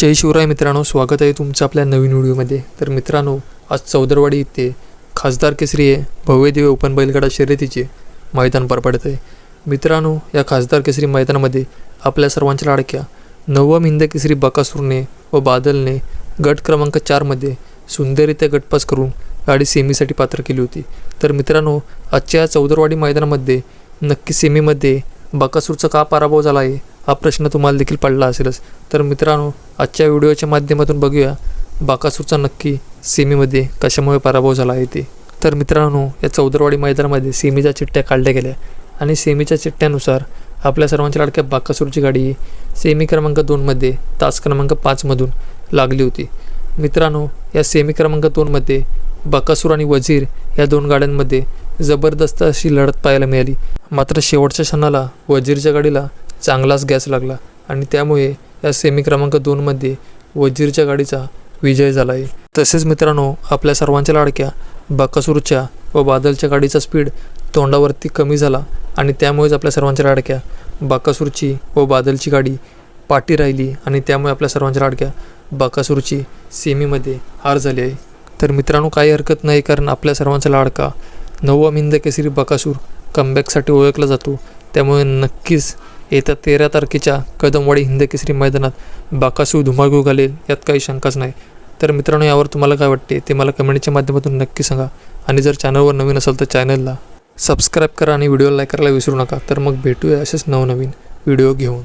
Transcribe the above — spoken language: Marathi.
जय शिवराय मित्रांनो स्वागत आहे तुमचं आपल्या नवीन व्हिडिओमध्ये. तर मित्रांनो आज चौदरवाडी इथे खासदार केसरी हे भव्यदिव्य ओपन बैलगाडा शर्यतीचे मैदान पार पडत आहे. मित्रांनो या खासदार केसरी मैदानामध्ये आपल्या सर्वांच्या लाडक्या नवम हिंद केसरी बकासूरने व बादलने गट क्रमांक चारमध्ये सुंदररित्या गटपास करून गाडी सेमीसाठी पात्र केली होती. तर मित्रांनो आजच्या या चौदरवाडी मैदानामध्ये नक्की सेमीमध्ये बकासूरचा का पराभव झाला आहे? हा प्रश्न तुम्हाला देखील पडला असेलच. तर मित्रांनो आजच्या व्हिडिओच्या माध्यमातून बघूया बाकासूरचा नक्की सेमीमध्ये कशामुळे पराभव झाला आहे ते. तर मित्रांनो या चौदरवाडी मैदानामध्ये सेमीच्या चिठ्ठ्या काढल्या गेल्या आणि सेमीच्या चिठ्ठ्यानुसार आपल्या सर्वांच्या लाडक्या बाकासूरची गाडी ही सेमी क्रमांक दोनमध्ये तास क्रमांक पाचमधून लागली होती. मित्रांनो या सेमी क्रमांक दोनमध्ये बकासूर आणि वजीर या दोन गाड्यांमध्ये जबरदस्त अशी लढत पाहायला मिळाली. मात्र शेवटच्या क्षणाला वजीरच्या गाडीला चांगलाच गॅस लागला आणि त्यामुळे या सेमी क्रमांक दोनमध्ये वजीरच्या गाडीचा विजय झाला आहे तसेच मित्रांनो आपल्या सर्वांच्या लाडक्या बकासूरच्या व बादलच्या गाडीचा स्पीड तोंडावरती कमी झाला आणि त्यामुळेच आपल्या सर्वांच्या लाडक्या बकासूरची व बादलची गाडी पाठी राहिली आणि त्यामुळे आपल्या सर्वांच्या लाडक्या बकासूरची सेमीमध्ये हार झाली आहे. तर मित्रांनो काही हरकत नाही कारण आपल्या सर्वांचा लाडका नववा मिंद केसरी बकासूर कमबॅकसाठी ओळखला जातो. त्यामुळे नक्कीच येत्या तेरा तारखेच्या कदमवाडी हिंद केसरी मैदानात बाकासू धुमाकूळ घालेल यात काही शंकाच नाही. तर मित्रांनो यावर तुम्हाला काय वाटते ते मला कमेंटच्या माध्यमातून नक्की सांगा. आणि जर चॅनलवर नवीन असेल तर चॅनलला सबस्क्राईब करा आणि व्हिडिओ लाईक करायला विसरू नका. तर मग भेटूया असेच नवनवीन व्हिडिओ घेऊन.